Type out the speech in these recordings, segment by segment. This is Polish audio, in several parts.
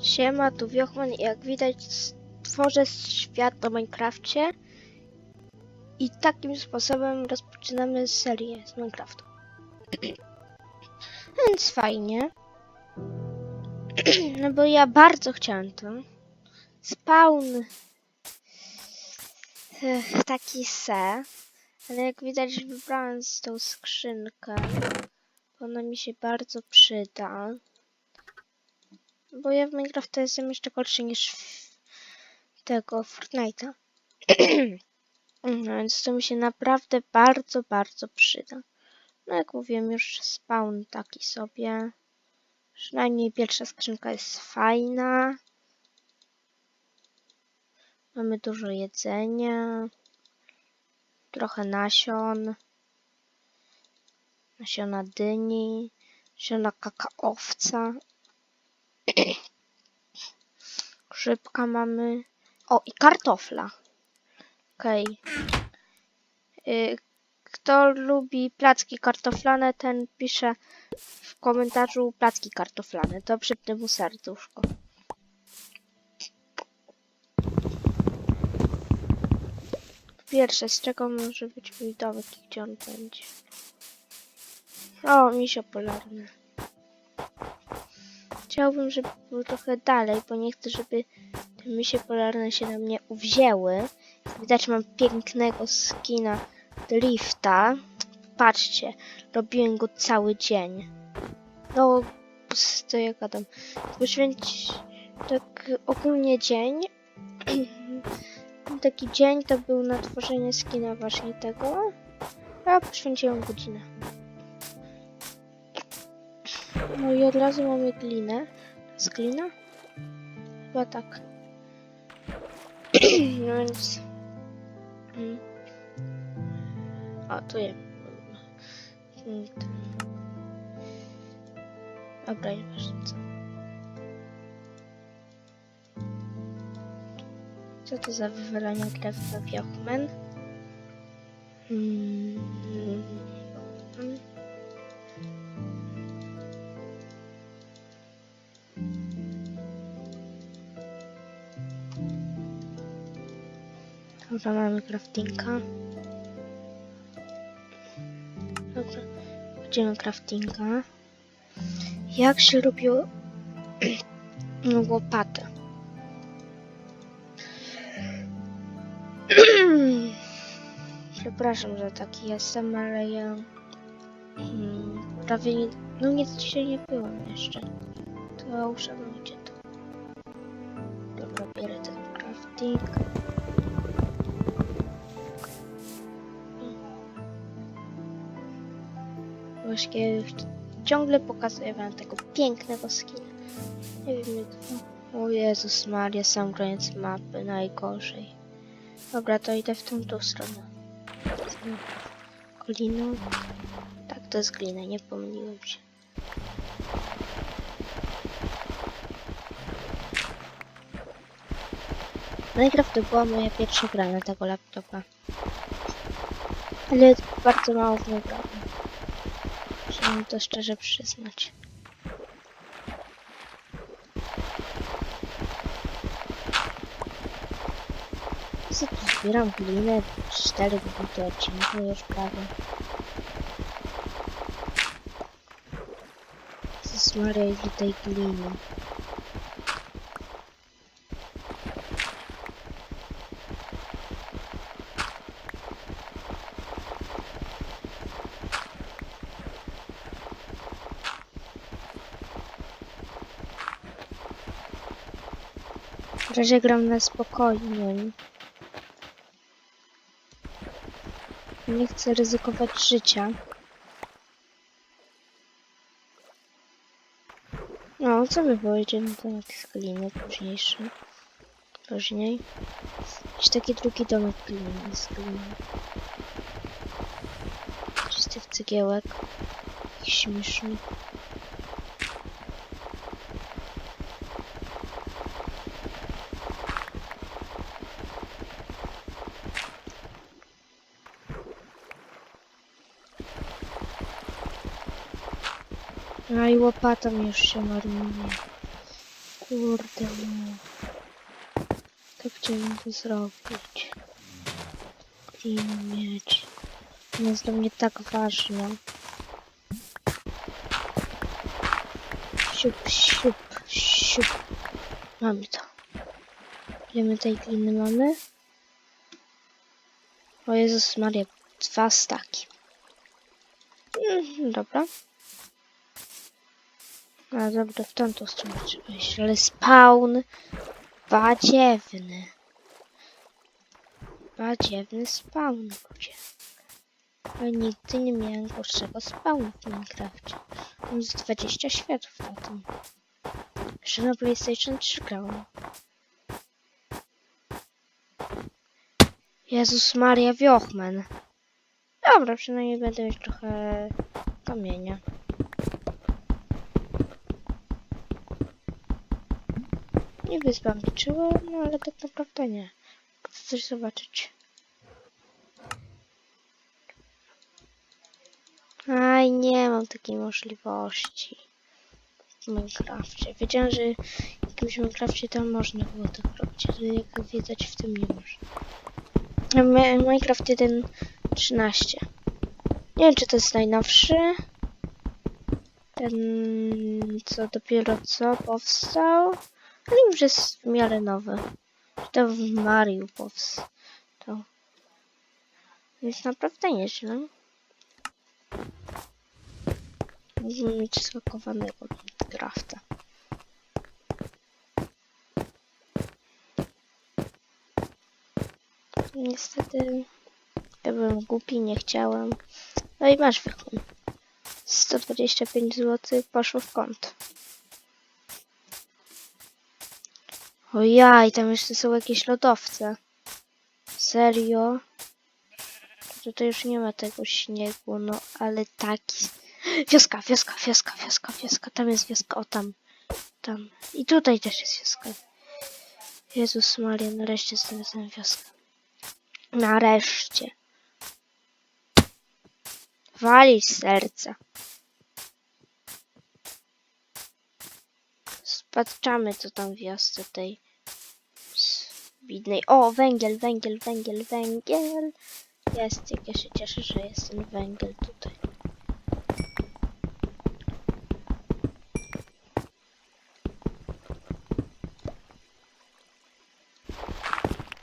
Siema, tu Wiochman jak widać tworzę świat na Minecrafcie i takim sposobem rozpoczynamy serię z Minecraftu. Więc fajnie. No bo ja bardzo chciałem to. Spawn taki se. Ale jak widać wybrałem z tą skrzynkę. Ona mi się bardzo przyda. Bo ja w Minecrafta jestem jeszcze gorszy niż tego Fortnite'a. no więc to mi się naprawdę bardzo, bardzo przyda. No jak mówiłem, już spawn taki sobie. Przynajmniej pierwsza skrzynka jest fajna. Mamy dużo jedzenia. Trochę nasion. Nasiona dyni. Nasiona kakaowca. Grzybka mamy. O, i kartofla. Okej. Y, Kto lubi placki kartoflane, ten pisze w komentarzu placki kartoflane. To przypnę mu serduszko. Pierwsze, z czego może być mój domek i gdzie on będzie? O, misio polarny. Chciałbym, żeby był trochę dalej, bo nie chcę, żeby te misie polarne się na mnie uwzięły. Widać, mam pięknego skina drifta. Patrzcie, robiłem go cały dzień. No, to ja gadam. Poświęcić tak ogólnie dzień. Taki dzień to był na tworzenie skina właśnie tego. A poświęciłem godzinę. No i od razu mamy glinę. Jest glina? Chyba tak. no więc... Mm. A, tu je. To- Dobra, nieważne co. Co to za wywalanie drewna Wiochman? Hmm. Hmm. Dobra, mamy craftinga. Dobra, będziemy craftinga. Jak się robiło łopatę? Przepraszam, że taki jestem, ale ja mm, prawie nie, no nic dzisiaj nie byłem jeszcze. To uszanujcie to. Dobra, bierę ten crafting. Właśnie ciągle pokazuję wam tego pięknego skina. Nie wiem jak... O Jezus Maria, sam koniec mapy, najgorzej. Dobra, to idę w tą, tą stronę. Gliną. Tak, to jest glina, nie pomyliłem się. Minecraft to była moja pierwsza gra na tego laptopa. Ale bardzo mało w niej Muszę to szczerze przyznać. Tu zbieram glinę? 4 minuty odcinka już prawie. Ile tej gliny. Razie gram na spokojnie. Nie chcę ryzykować życia. No, co by jedziemy do jakiejś gliny późniejszy. Później. Jakiś taki drugi domek gliny z gliny. Czystych cegiełek. Jakiś śmieszny. I łopata mi już się marnuje. Kurde no. Tak chciałem to zrobić. Gliny mieć. To jest dla mnie tak ważne. Siup, siup, siup. Mamy to. Ile my tej gliny mamy? O Jezus Maria, dwa staki. Mm, dobra. A dobra, w tamtą stronę trzeba iść, ale spawn badziewny. Badziewny spawn, ludzie. Ja nigdy nie miałem gorszego spawnu w Minecrafcie. Mam z 20 światów na tym. Jeszcze na PlayStation 3 grałem. Jezus Maria Wiochmen. Dobra, przynajmniej będę mieć trochę kamienia. Nie wyspam liczyła, no ale tak naprawdę nie. Chcę coś zobaczyć. Aj, nie mam takiej możliwości w Minecrafcie. Wiedziałem, że w jakimś Minecrafcie tam można było tak robić, ale jak widać w tym nie można. Mi- Minecraft 1.13. Nie wiem, czy to jest najnowszy. Ten, co dopiero co powstał. Ale już jest w miarę nowy. To w Mariu powstał. Więc naprawdę nieźle. Możemy mieć skakowanego Minecrafta. Niestety ja byłem głupi, nie chciałem. No i masz wychód. 125 zł poszło w kąt. O jaj, tam jeszcze są jakieś lodowce. Serio? Tutaj już nie ma tego śniegu, no ale taki. Wioska, wioska, wioska, wioska, wioska. Tam jest wioska, o tam, tam. I tutaj też jest wioska. Jezus Maria, nareszcie znalazłem wioskę. Nareszcie. Wali serca. Spatrzamy, co tam wiosce tej widnej. O, węgiel, węgiel, węgiel, węgiel. Jest, jak ja się cieszę, że jest ten węgiel tutaj.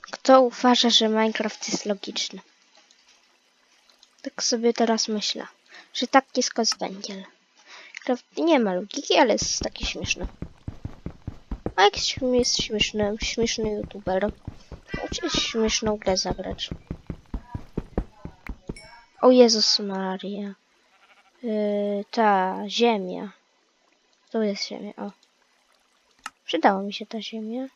Kto uważa, że Minecraft jest logiczny? Tak sobie teraz myślę, że tak jest węgiel. Nie ma logiki, ale jest taki śmieszny. A jak jest śmieszny, śmieszny youtuber, musi śmieszną grę zagrać. O Jezus Maria. Yy, ta ziemia. To jest ziemia, o. Przydała mi się ta ziemia.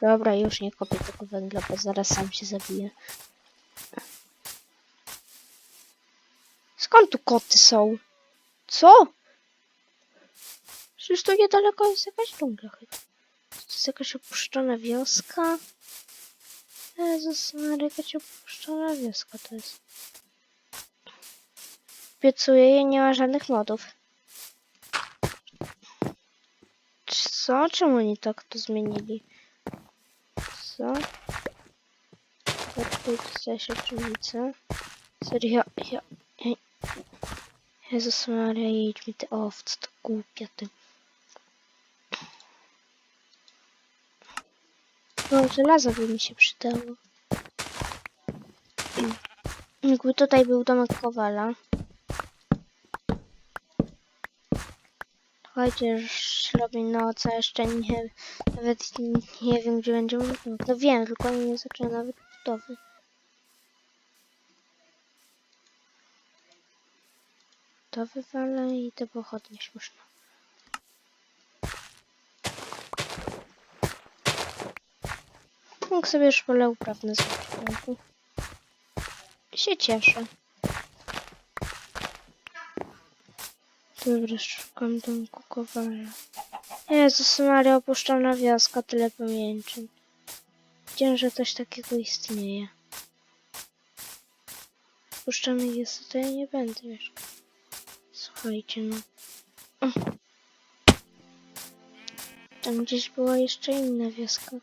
Dobra, już nie kopię tego węgla, bo zaraz sam się zabiję. Skąd tu koty są? Co? Przecież tu niedaleko jest jakaś dżungla chyba. To jest jakaś opuszczona wioska. Jezus Maria, jakaś opuszczona wioska to jest. Obiecuję, nie ma żadnych modów. Co? Czemu oni tak to zmienili? Tutaj dostaje się oczywice. Serio, ja, ja... Jezus Maria, jedź mi ty owce, to głupia ty. No, żelazo by mi się przydało. Jakby tutaj był domek Kowala. Słuchajcie, już robię noc, a jeszcze nie, nawet nie wiem, gdzie będzie domek. No wiem, tylko nie zacząłem nawet budowy. To wywalę i te pochodnie śmieszne. Mógł sobie pole uprawne zrobić się cieszę. Dobra, szukam domku Kowala. Jezus Maria, opuszczona wioska, tyle pamięci. wiedziałem, że coś takiego istnieje. Puszczamy jest, ja nie będę mieszkał. Słuchajcie, no. Tam gdzieś była jeszcze inna wioska.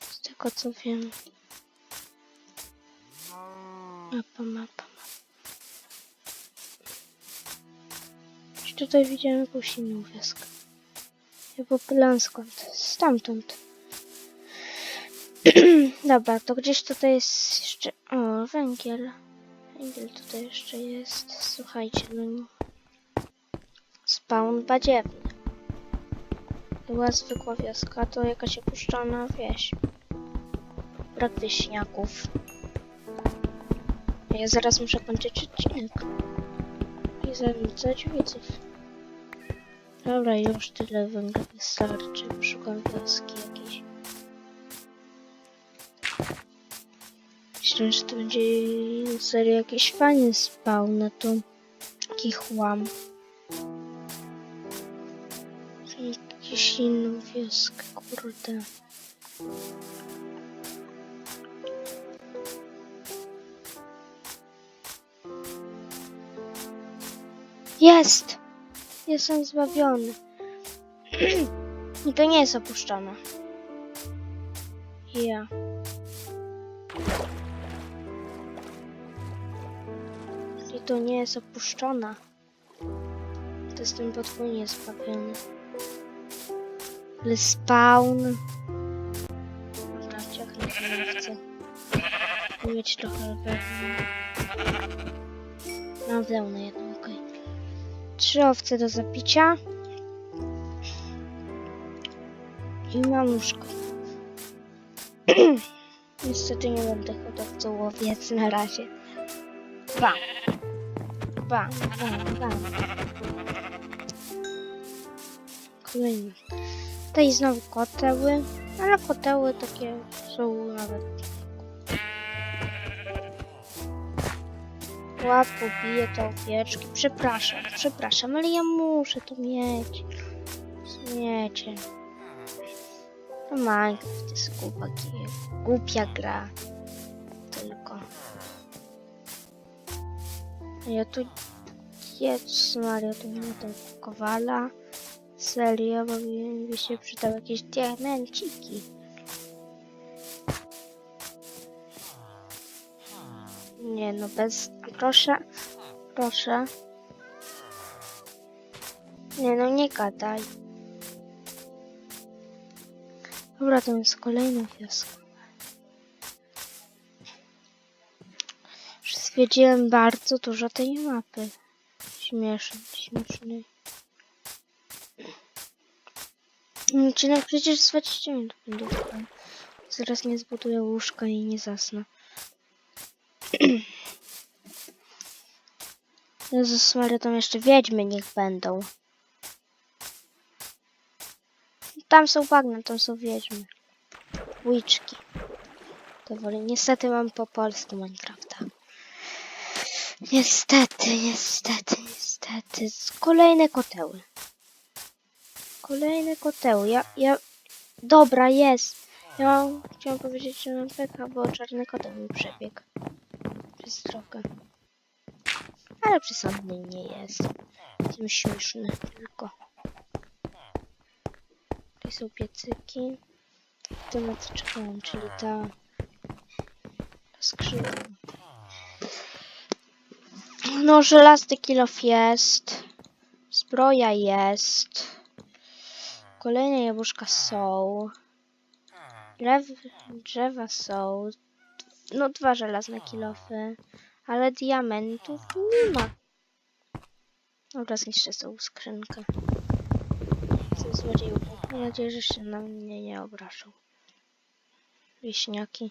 Z tego co wiem. Mapa, mapa, mapa. Gdzieś tutaj widziałem jakąś inną wioskę. Plan skąd? Stamtąd. Dobra, to gdzieś tutaj jest jeszcze... O, węgiel. Węgiel tutaj jeszcze jest. Słuchajcie, no... Spawn badziewny. Była zwykła wioska, to jakaś opuszczona wieś. Brak wieśniaków. Ja zaraz muszę kończyć odcinek. I zawrócać widzów. Dobra, już tyle węgla wystarczy. Szukam wioski jakiejś. Myślę, że to będzie serio jakiś fajny spawn na to. Taki chłam. Jakąś inną wioskę, kurde. Jest! Jestem zbawiony. I to nie jest opuszczone. Ja. I to nie jest opuszczona. To jestem podwójnie zbawiony. Ale spawn. Dobra, ciachnę się, chcę. Mieć trochę wełny. Mam wełnę jedną. Trzy owce do zapicia. I mam łóżko. Niestety nie będę hodowcą łowiec na razie. Bam. Bam, bam, bam. Kolejny. Tutaj znowu koteły, ale koteły takie są nawet. Łatwo bije te owieczki. Przepraszam, przepraszam, ale ja muszę to mieć. Śmiecie. To Minecraft jest głupia, głupia gra. Tylko. Ja tu... Jezus Maria, tu nie ma tego kowala. Serio, bo mi się przydały jakieś diamenciki. Nie no, bez... Proszę, proszę. Nie no, nie gadaj. Dobra, to jest kolejna wioska. Już zwiedziłem bardzo dużo tej mapy. Śmieszny, śmieszny. Odcinek przecież z 20 minut trwał. Zaraz nie zbuduję łóżka i nie zasnę. Jezus Maria, tam jeszcze wiedźmy niech będą. Tam są bagna, tam są wiedźmy. Łyczki. To wolę. Niestety mam po polsku Minecrafta. Niestety, niestety, niestety. Kolejne koteły. Kolejne koteły. Ja, ja... Dobra, jest. Ja chciałam powiedzieć, że mam pecha, bo czarny koteł mi przebiegł. Przez drogę. Ale przesądny nie jest. Jestem śmieszny tylko. Tutaj są piecyki. To na co czekałem, czyli ta... skrzynka. No, żelazny kilof jest. Zbroja jest. Kolejne jabłuszka są. Drew, drzewa są. No, dwa żelazne kilofy. Ale diamentów nie ma. Dobra, zniszczę tą skrzynkę. Co złodzieju. Mam nadzieję, że się na mnie nie obrażą. Wieśniaki.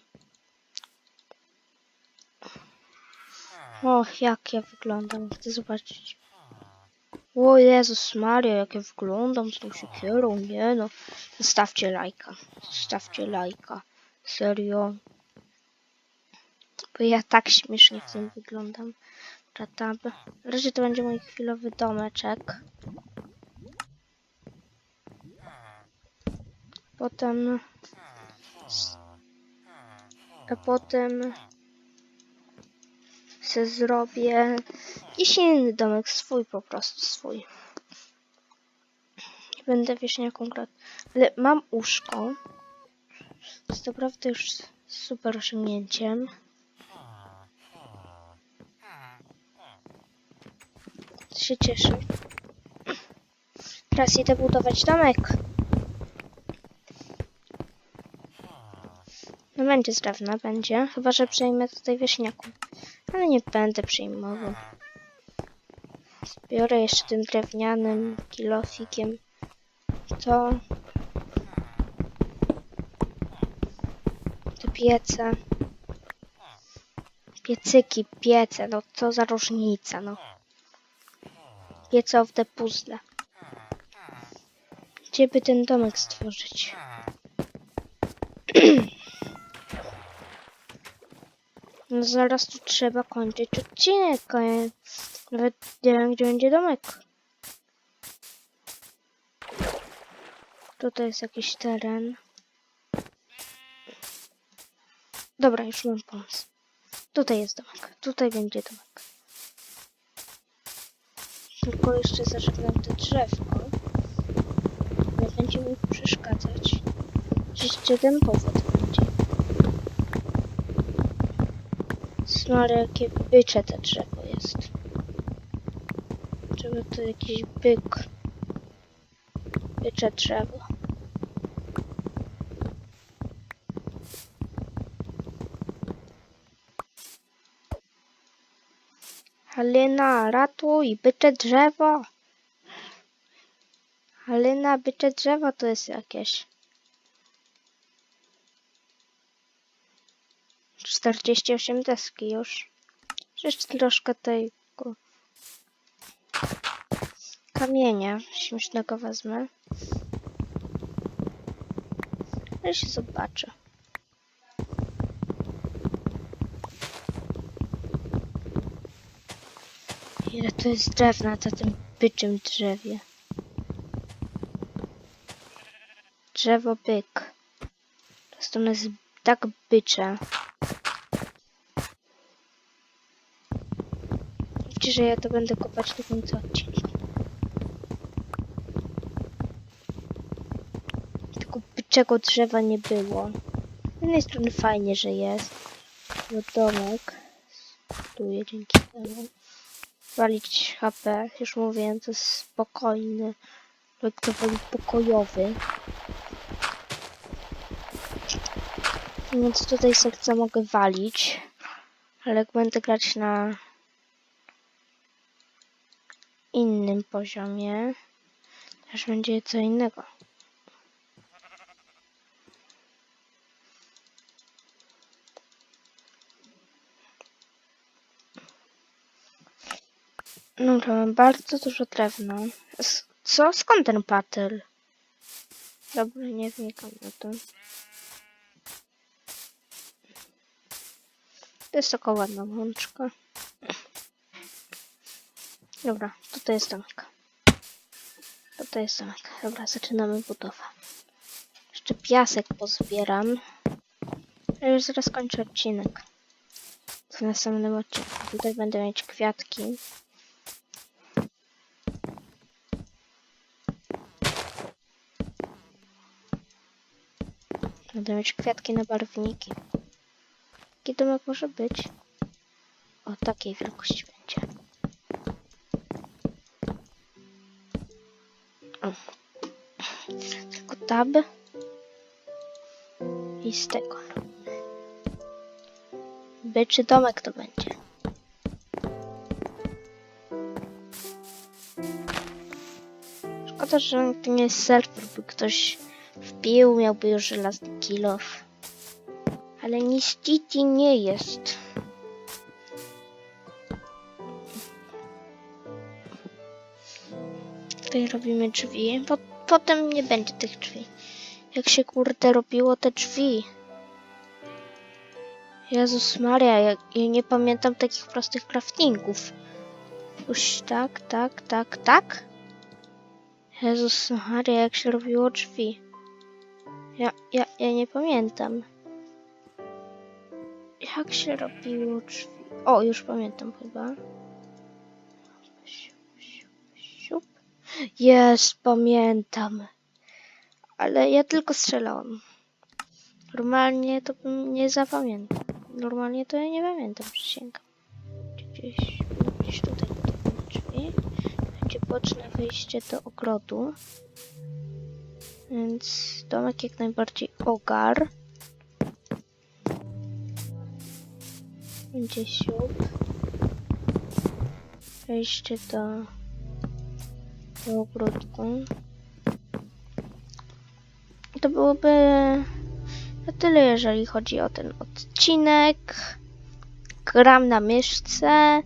Och, jak ja wyglądam. Chcę zobaczyć. O Jezus Maria, jak ja wyglądam z tą siekierą. Nie no. Zostawcie lajka. Zostawcie lajka. Serio. Bo ja tak śmiesznie w tym wyglądam. Tab. W razie to będzie mój chwilowy domeczek. Potem... A potem se zrobię jakiś inny domek, swój po prostu, swój. Nie będę wieśniaką grać. Ale mam łóżko. Jest naprawdę już super osiągnięciem. Się cieszę. Teraz idę budować domek. No będzie z drewna, będzie. Chyba, że przejmę tutaj wieśniaku. Ale nie będę przejmował. Zbiorę jeszcze tym drewnianym kilofikiem. To... Te piece. Piecyki, piece, no co za różnica, no. Piecowne puzzle. Gdzie by ten domek stworzyć? No zaraz tu trzeba kończyć odcinek. Nawet nie wiem, gdzie będzie domek. Tutaj jest jakiś teren. Dobra, już mam pomysł. Tutaj jest domek. Tutaj będzie domek. Tylko jeszcze zażegnam to drzewko. Nie będzie mi przeszkadzać. Jeszcze ten powód będzie. Smary, jakie bycze to drzewo jest. Trzeba to jakiś byk. Bycze drzewo. Halina, ratuj, bycze drzewo. Halina, bycze drzewo to jest jakieś. 48 deski już. Jeszcze troszkę tego kamienia śmiesznego wezmę. Ale się zobaczę. Ile to jest drewna na tym byczym drzewie. Drzewo byk. To jest tak bycze. Wiecie, że ja to będę kopać do końca odcinka. Tylko byczego drzewa nie było. Z jednej strony fajnie, że jest. Bo domek buduje dzięki temu. Walić HP, już mówiłem, to jest spokojny. Woli pokojowy. Więc tutaj serca mogę walić. Ale jak będę grać na innym poziomie, też będzie co innego. Dobra, mam bardzo dużo drewna. Co? Skąd ten patyl? Dobra, nie wnikam na to. To jest taka ładna łączka. Dobra, tutaj jest domek. Tutaj jest domek. Dobra, zaczynamy budowę. Jeszcze piasek pozbieram. Ja już zaraz kończę odcinek. W następnym odcinku. Tutaj będę mieć kwiatki. Będę mieć kwiatki na barwniki. Jaki domek może być? O takiej wielkości będzie. O. Tylko tab. I z tego. Byczy domek to będzie. Szkoda, że to nie jest serwer, by ktoś wbił, miałby już żelazny kilof. Ale niestety nie jest. Tutaj robimy drzwi, potem nie będzie tych drzwi. Jak się kurde robiło te drzwi. Jezus Maria, ja, ja nie pamiętam takich prostych craftingów. Już tak, tak, tak, tak. Jezus Maria, jak się robiło drzwi. Ja, ja, ja nie pamiętam. Jak się robiło drzwi? O, już pamiętam chyba. Jest, pamiętam. Ale ja tylko strzelałam. Normalnie to bym nie zapamiętał. Normalnie to ja nie pamiętam, przysięgam. Gdzieś, gdzieś tutaj są drzwi. Będzie boczne wyjście do ogrodu. Więc domek jak najbardziej ogar. Będzie siup. Wejście do, do ogródku. To byłoby na tyle, jeżeli chodzi o ten odcinek. Gram na myszce.